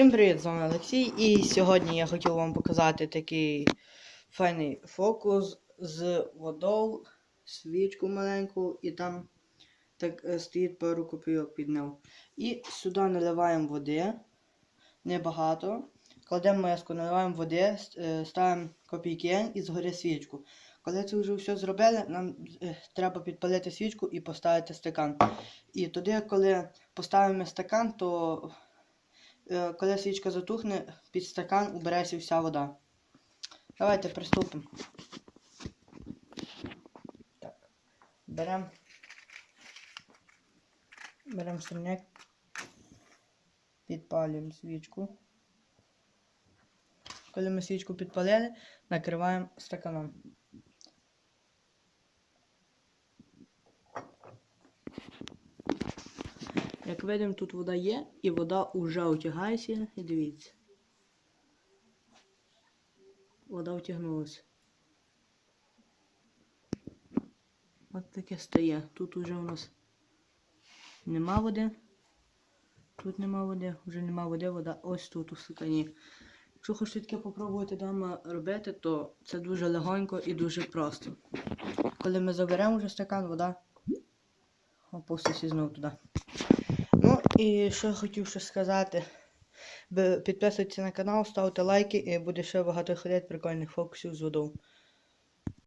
Всім привіт, з вами Олексій. І сьогодні я хотів вам показати такий файний фокус з водою, свічку маленьку, і там так е, стоїть пару копійок під ним. І сюди наливаємо води, небагато. Кладемо миску, наливаємо води, е, ставимо копійки і згорить свічку. Коли це вже все зробили, нам е, треба підпалити свічку і поставити стакан. І тоді, коли поставимо стакан, то коли свічка затухне, під стакан убереться вся вода. Давайте приступимо. Так. Беремо. Беремо сірняк. Підпалюємо свічку. Коли ми свічку підпалили, накриваємо стаканом. Як видимо, тут вода є, і вода вже утягається, і дивіться. Вода утягнулася. От таке стає. Тут уже у нас нема води. Тут нема води, вже нема води, вода ось тут у стакані. Якщо хочете таке попробувати вдома робити, то це дуже легонько і дуже просто. Коли ми заберемо вже стакан, вода опуститься знову туди. І що я хотів ще сказати. Підписуйтесь на канал, ставте лайки і буде ще багато ходять прикольних фокусів з водою.